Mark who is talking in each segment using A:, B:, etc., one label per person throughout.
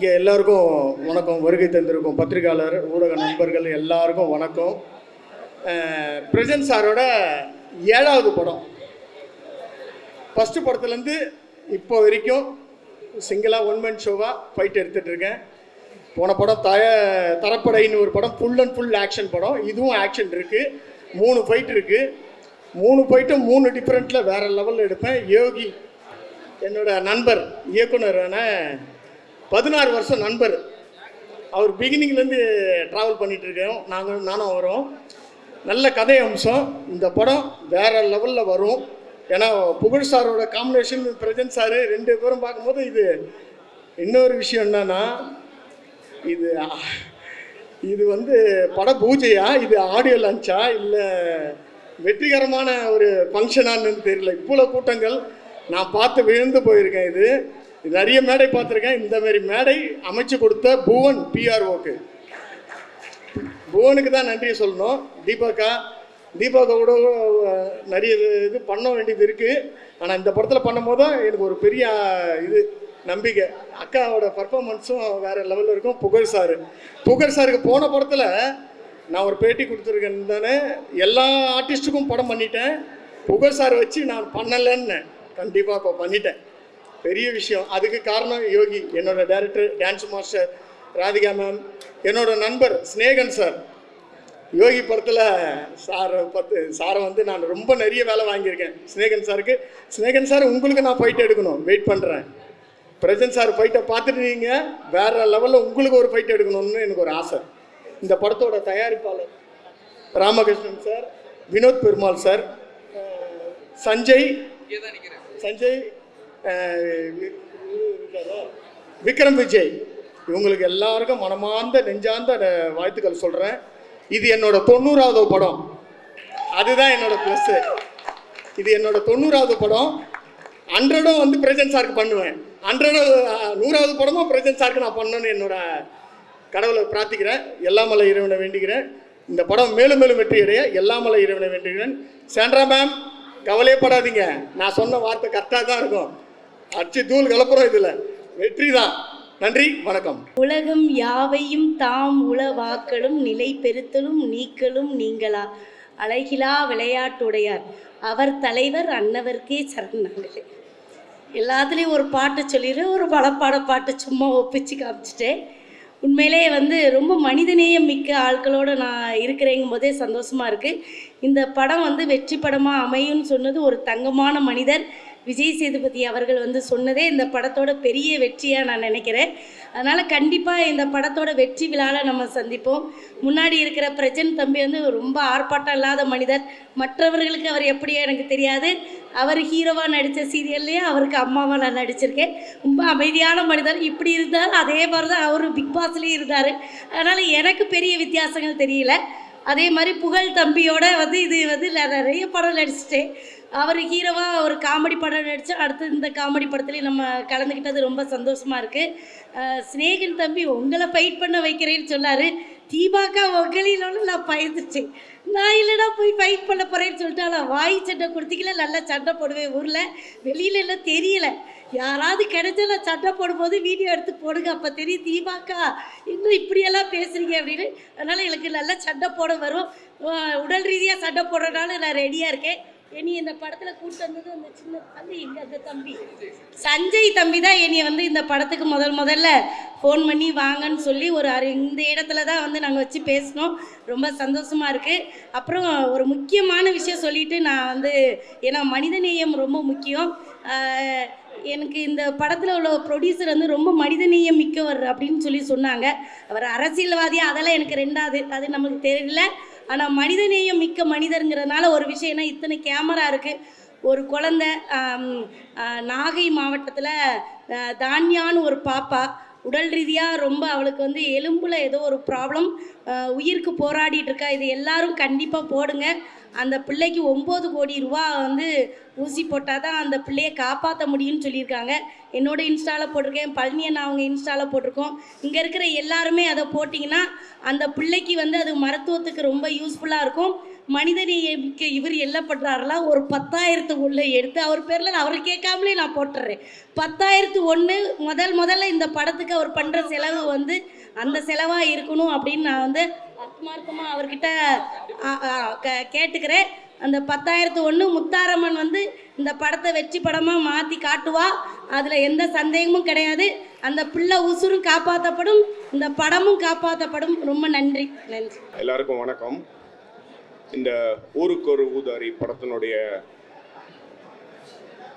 A: இங்கே எல்லாருக்கும் வணக்கம். வருகை தந்திருக்கும் பத்திரிகையாளர் ஊடக நண்பர்கள் எல்லாருக்கும் வணக்கம். பிரசன்ட் சாரோட ஏழாவது படம். ஃபஸ்ட்டு படத்துலேருந்து இப்போ வரைக்கும் சிங்கிளாக ஒன் மேன் ஷோவாக ஃபைட் எடுத்துகிட்டு இருக்கேன். போன படம் தய தரப்படைன்னு ஒரு படம் ஃபுல் அண்ட் ஃபுல் ஆக்ஷன் படம். இதுவும் ஆக்ஷன் இருக்குது மூணு ஃபைட் இருக்குது மூணு ஃபைட்டும் மூணு டிஃப்ரெண்ட்டில் வேறு லெவலில் எடுப்பேன். யோகி என்னோட நண்பர் இயக்குனரான பதினாறு வருஷம் நண்பர். அவர் பிகினிங்லேருந்து ட்ராவல் பண்ணிகிட்ருக்கோம் நாங்கள் நானும் வரோம் நல்ல கதை அம்சம். இந்த படம் வேறு லெவலில் வரும். ஏன்னா புகழ் சாரோட காம்பினேஷன் பிரஜன் சார் ரெண்டு பேரும் பார்க்கும்போது இது இன்னொரு விஷயம் என்னன்னா இது இது வந்து பட பூஜையா? இது ஆடியோ லான்ச்சா இல்லை வெற்றிகரமான ஒரு ஃபங்க்ஷனான்னு தெரியல. இவ்வளோ கூட்டங்கள் நான் பார்த்து விழுந்து போயிருக்கேன் இது. நிறைய மேடை பார்த்துருக்கேன். இந்த மாதிரி மேடை அமைச்சு கொடுத்த புவன் பிஆர்ஓக்கு புவனுக்கு தான் நன்றியை சொல்லணும். தீபாக்கா தீபாக்கா கூட நிறைய இது- இது பண்ண வேண்டியது இருக்குது ஆனால் இந்த படத்தில் பண்ணும்போது தான் எனக்கு ஒரு பெரிய இது நம்பிக்கை. அக்காவோட பர்ஃபார்மன்ஸும் வேறு லெவலில் இருக்கும். புகழ் சார். புகழ் சாருக்கு போன படத்தில் நான் ஒரு பேட்டி கொடுத்துருக்கேன் தானே எல்லா ஆர்டிஸ்ட்டுக்கும் படம் பண்ணிட்டேன். புகழ் சார் வச்சு நான் பண்ணலைன்னு கண்டிப்பாக இப்போ பண்ணிட்டேன். பெரிய விஷயம். அதுக்கு காரணம் யோகி என்னோட director dance master Radhika ma'am என்னோட நண்பர் ஸ்னேகன் சார் யோகி படத்தில் சார் பத்து சாரை வந்து நான் ரொம்ப நிறைய வேலை வாங்கியிருக்கேன். ஸ்னேகன் சாருக்கு ஸ்னேகன் சார் உங்களுக்கு நான் ஃபைட் எடுக்கணும். வெயிட் பண்ணுறேன் பிரஜன் சார் ஃபைட்டை பார்த்துட்டு நீங்கள் வேற லெவலில் உங்களுக்கு ஒரு ஃபைட் எடுக்கணும்னு எனக்கு ஒரு ஆசை. இந்த படத்தோட தயாரிப்பாளர் ராமகிருஷ்ணன் சார் வினோத் பெருமாள் சார் சஞ்சய் சஞ்சய் விக்ரம் விஜய் இவங்களுக்கு எல்லாருக்கும் மனமார்ந்த நெஞ்சார்ந்த வாழ்த்துக்கள் சொல்கிறேன் இது என்னோட தொண்ணூறாவது படம். அதுதான் என்னோட ப்ளஸ்ஸு இது என்னோட தொண்ணூறாவது படம். ஹண்ட்ரடும் வந்து பிரசன்ட் சாருக்கு பண்ணுவேன். ஹண்ட்ரடும் நூறாவது படமும் பிரசன்ட் சாருக்கு நான் பண்ணணும்னு என்னோட கடவுளை பிரார்த்திக்கிறேன். எல்லாமலை இறைவனை வேண்டிக்கிறேன் இந்த படம் மேலும் மேலும் வெற்றி அடைய எல்லாமலை இறைவனை வேண்டுகிறேன். சேண்ட்ரா மேம் கவலையப்படாதீங்க. நான் சொன்ன வார்த்தை கரெக்டாக தான் இருக்கும். அச்சு தூள் கலப்புறோம் இதில். வெற்றி தான் நன்றி வணக்கம்.
B: உலகம் யாவையும் தாம் உளவாக்கலும் நிலை பெருத்தலும் நீக்கலும் நீங்களா? அழகிலா விளையாட்டுடையார். அவர் தலைவர் அன்னவர்க்கே சரணாங்களே எல்லாத்துலேயும் ஒரு பாட்டு சொல்லிடுறேன் ஒரு பலப்பாட பாட்டு சும்மா ஒப்பிச்சு காமிச்சிட்டேன். உண்மையிலே வந்து ரொம்ப மனிதநேயம் மிக்க ஆட்களோடு நான் இருக்கிறேங்கும் போதே சந்தோஷமாக இருக்குது இந்த படம் வந்து வெற்றி படமாக அமையும்னு சொன்னது ஒரு தங்கமான மனிதர். விஜய் சேதுபதி அவர்கள் வந்து சொன்னதே இந்த படத்தோட பெரிய வெற்றியாக நான் நினைக்கிறேன். அதனால் கண்டிப்பாக இந்த படத்தோட வெற்றி விழாவில் நம்ம சந்திப்போம். முன்னாடி இருக்கிற பிரஜன் தம்பி வந்து ரொம்ப ஆர்ப்பாட்டம் இல்லாத மனிதர். மற்றவர்களுக்கு அவர் எப்படியோ எனக்கு தெரியாது. அவர் ஹீரோவாக நடித்த சீரியல்லையே அவருக்கு அம்மாவாக நான் நடிச்சிருக்கேன். ரொம்ப அமைதியான மனிதர். இப்படி இருந்தாலும் அதே மாதிரி தான் அவர் பிக் பாஸ்லேயும் இருந்தார். அதனால் எனக்கு பெரிய வித்தியாசங்கள் தெரியல. அதே மாதிரி புகழ் தம்பியோட வந்து இது வந்து நிறைய படம் நடிச்சிட்டேன். அவர் ஹீரோவாக ஒரு காமெடி படம் நடித்து அடுத்து இந்த காமெடி படத்துலேயும் நம்ம கலந்துக்கிட்டது ரொம்ப சந்தோஷமாக இருக்குது ஸ்னேகன் தம்பி உங்களை ஃபைட் பண்ண வைக்கிறேன்னு சொன்னார். தீபாக்கா உங்களிலோன்னு நான் பயந்துட்டேன். நான் இல்லைனா போய் ஃபைட் பண்ண போகிறேன்னு சொல்லிட்டு நான் வாய் சண்டை கொடுத்தீங்களா நல்லா சண்டை போடுவேன் ஊரில். வெளியில எல்லாம் தெரியல. யாராவது கிடைச்சா நான் சண்டை போடும்போது வீடியோ எடுத்து போடுங்க. அப்போ தெரியும் தீபாக்கா இன்னும் இப்படியெல்லாம் பேசுகிறீங்க அப்படின்னு. அதனால் எனக்கு நல்லா சண்டை போட வரும். உடல் ரீதியாக சண்டை போடுறதுனால நான் ரெடியாக இருக்கேன். என்னை இந்த படத்தில் கூட்டு வந்தது அந்த சின்ன தம்பி இங்கே அந்த தம்பி. சஞ்சய் தம்பி தான் என்னை வந்து இந்த படத்துக்கு முதல் முதல்ல ஃபோன் பண்ணி வாங்கன்னு சொல்லி ஒரு இந்த இடத்துல தான் வந்து நாங்கள் வச்சு பேசினோம். ரொம்ப சந்தோஷமாக இருக்குது அப்புறம் ஒரு முக்கியமான விஷயம் சொல்லிட்டு நான் வந்து ஏன்னா மனிதநேயம் ரொம்ப முக்கியம். எனக்கு இந்த படத்தில் உள்ள ப்ரொடியூசர் வந்து ரொம்ப மனிதநேயம் மிக்கவர் அப்படின்னு சொல்லி சொன்னாங்க. அவர் அரசியல்வாதி அதெல்லாம் எனக்கு ரெண்டாவது அது நம்மளுக்கு தெரியல. ஆனால் மனிதநேயம் மிக்க மனிதருங்கிறதுனால ஒரு விஷயம்னா இத்தனை கேமரா இருக்குது ஒரு குழந்த நாகை மாவட்டத்தில் தான்யான்னு ஒரு பாப்பா உடல் ரீதியாக ரொம்ப அவளுக்கு வந்து எலும்பில் ஏதோ ஒரு ப்ராப்ளம் உயிருக்கு போராடிட்டு இருக்கா. இது எல்லாரும் கண்டிப்பாக போடுங்க. அந்த பிள்ளைக்கு ஒம்பது கோடி ரூபா வந்து ஊசி போட்டால் தான் அந்த பிள்ளையை காப்பாற்ற முடியும்னு சொல்லியிருக்காங்க. என்னோட இன்ஸ்டாவில் போட்டிருக்கேன் பழனியை நான் அவங்க இன்ஸ்டாவில் போட்டிருக்கோம். இங்கே இருக்கிற எல்லாருமே அதை போட்டிங்கன்னா அந்த பிள்ளைக்கு வந்து அது மருத்துவத்துக்கு ரொம்ப யூஸ்ஃபுல்லாக இருக்கும். மனிதநேயமிக்க இவர் எல்லப்படுறாருலாம் ஒரு பத்தாயிரத்து உள்ள எடுத்து அவர் பேரில் அவர் அவரை கேட்காமலே நான் போட்டுறேன். பத்தாயிரத்து ஒன்று முதல் முதல்ல இந்த படத்துக்கு அவர் பண்ணுற செலவு வந்து அந்த செலவாக இருக்கணும் அப்படின்னு நான் வந்து ஆத்மார்த்தமாக அவர்கிட்ட கேட்டுக்கிறேன். அந்த பத்தாயிரத்து ஒன்று முத்தாரம்மன் வந்து இந்த படத்தை வெற்றி படமாக மாற்றி காட்டுவா. அதில் எந்த சந்தேகமும் கிடையாது. அந்த பிள்ளை உசுரும் காப்பாற்றப்படும் இந்த படமும் காப்பாற்றப்படும் ரொம்ப நன்றி நன்றி.
C: எல்லாருக்கும் வணக்கம். இந்த ஊருக்கு ஒரு ஊதாரி படத்தினுடைய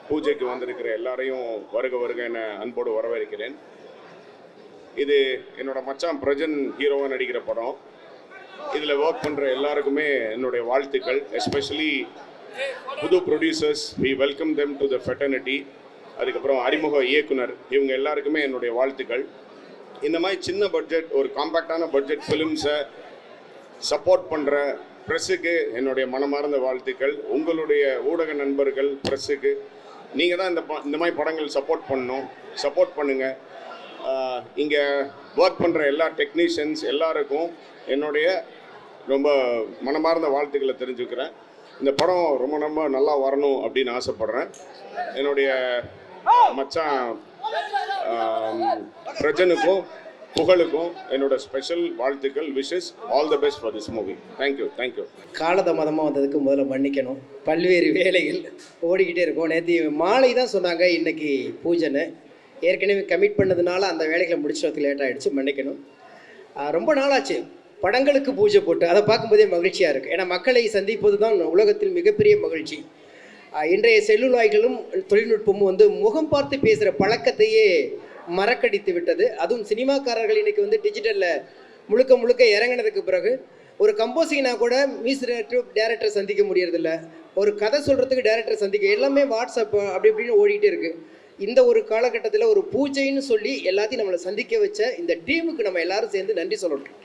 C: பூஜைக்கு வந்திருக்கிற எல்லாரையும் வருக வருக என அன்போடு வரவேற்கிறேன். இது என்னோட மச்சான் பிரஜன் ஹீரோவாக நடிக்கிற படம். இதில் ஒர்க் பண்ணுற எல்லாருக்குமே என்னுடைய வாழ்த்துக்கள். எஸ்பெஷலி புது producers we welcome them to the fraternity அதுக்கப்புறம் அறிமுக இயக்குனர் இவங்க எல்லாருக்குமே என்னுடைய வாழ்த்துக்கள். இந்த மாதிரி சின்ன பட்ஜெட் ஒரு காம்பேக்டான பட்ஜெட் ஃபிலிம்ஸை சப்போர்ட் பண்ணுற ப்ரெஸ்ஸுக்கு என்னுடைய மனமார்ந்த வாழ்த்துக்கள். உங்களுடைய ஊடக நண்பர்கள் ப்ரெஸ்ஸுக்கு நீங்கள் தான் இந்த ப- இந்த மாதிரி படங்கள் சப்போர்ட் பண்ணணும். சப்போர்ட் பண்ணுங்கள் இங்கே ஒர்க் பண்ணுற எல்லா டெக்னீஷியன்ஸ் எல்லாருக்கும் என்னுடைய ரொம்ப மனமார்ந்த வாழ்த்துக்களை தெரிஞ்சுக்கிறேன். இந்த படம் ரொம்ப ரொம்ப நல்லா வரணும் அப்படின்னு ஆசைப்பட்றேன். என்னுடைய மச்சான் பிரஜனுக்கும் புகழுக்கும் என்னோட ஸ்பெஷல் வாழ்த்துக்கள் wishes all the best for this movie thank you thank you
D: காலதாமதமாக வந்ததுக்கு முதல்ல மன்னிக்கணும். பல்வேறு வேலைகள் ஓடிக்கிட்டே இருக்கும். நேற்று மாலை தான் சொன்னாங்க இன்னைக்கு பூஜைன்னு. ஏற்கனவே கமிட் பண்ணதுனால அந்த வேலைகளை முடிச்சதுக்கு லேட் ஆகிடுச்சு மன்னிக்கணும். ரொம்ப நாளாச்சு. படங்களுக்கு பூஜை போட்டு அதை பார்க்கும்போதே மகிழ்ச்சியாக இருக்குது ஏன்னா மக்களை சந்திப்பது தான் உலகத்தில் மிகப்பெரிய மகிழ்ச்சி. இன்றைய செல்லுலாய்களும் தொழில்நுட்பமும் வந்து முகம் பார்த்து பேசுகிற பழக்கத்தையே மறக்கடித்து விட்டது. அதுவும் சினிமாக்காரர்கள் இன்றைக்கி வந்து டிஜிட்டலில் முழுக்க முழுக்க இறங்கினதுக்கு பிறகு ஒரு கம்போசிங்னா கூட மியூசிக் டேரக்டர் டேரக்டர் சந்திக்க முடியறதில்ல. ஒரு கதை சொல்கிறதுக்கு டேரக்டர் சந்திக்க எல்லாமே வாட்ஸ்அப் அப்படி இப்படின்னு ஓடிக்கிட்டே இருக்குது இந்த ஒரு காலகட்டத்தில் ஒரு பூஜைன்னு சொல்லி எல்லாத்தையும் நம்மளை சந்திக்க வச்ச இந்த டீமுக்கு நம்ம எல்லாரும் சேர்ந்து நன்றி சொல்லணும்.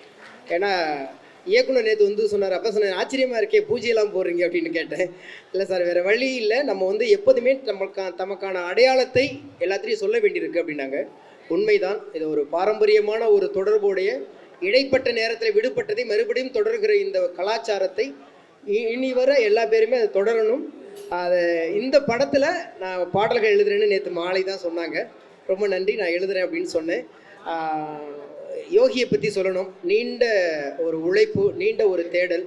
D: ஏன்னா இயக்குனர் நேற்று வந்து சொன்னார் அப்போ சொன்னேன் ஆச்சரியமாக இருக்கே பூஜையெல்லாம் போடுறீங்க அப்படின்னு கேட்டேன். இல்லை சார் வேறு வழி இல்லை. நம்ம வந்து எப்போதுமே நமக்கா தமக்கான அடையாளத்தை எல்லாத்தையும் சொல்ல வேண்டியிருக்கு அப்படின்னாங்க. உண்மைதான் இது ஒரு பாரம்பரியமான ஒரு தொடர்புடைய இடைப்பட்ட நேரத்தில் விடுபட்டதை மறுபடியும் தொடர்கிற இந்த கலாச்சாரத்தை இ- இனி வர எல்லா பேருமே அதை தொடரணும். அதை இந்த படத்தில் நான் பாடல்கள் எழுதுறேன்னு நேற்று மாலை தான் சொன்னாங்க. ரொம்ப நன்றி நான் எழுதுறேன் அப்படின்னு சொன்னேன். யோகியை பற்றி சொல்லணும். நீண்ட ஒரு உழைப்பு நீண்ட ஒரு தேடல்.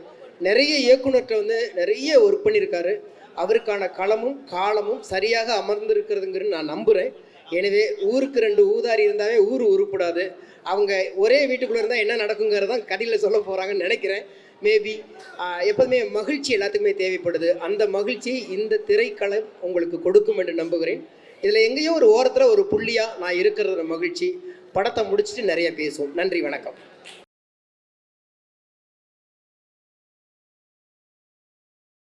D: நிறைய இயக்குநர்கிட்ட வந்து நிறைய ஒர்க் பண்ணியிருக்காரு. அவருக்கான களமும் காலமும் சரியாக அமர்ந்திருக்கிறதுங்கிறது நான் நம்புகிறேன் எனவே ஊருக்கு ரெண்டு ஊதாரி இருந்தாவே ஊர் உருப்படாது. அவங்க ஒரே வீட்டுக்குள்ளே இருந்தால் என்ன நடக்குங்கிறதான் கதையில் சொல்ல போகிறாங்கன்னு நினைக்கிறேன். மேபி எப்போதுமே மகிழ்ச்சி எல்லாத்துக்குமே தேவைப்படுது. அந்த மகிழ்ச்சி இந்த திரைக்களம் உங்களுக்கு கொடுக்கும் என்று நம்புகிறேன். இதில் எங்கேயோ ஒரு ஓரத்தில் ஒரு புள்ளியாக நான் இருக்கிறது மகிழ்ச்சி. படத்தை முடிச்சுட்டு நிறைய பேசுவோம். நன்றி வணக்கம்.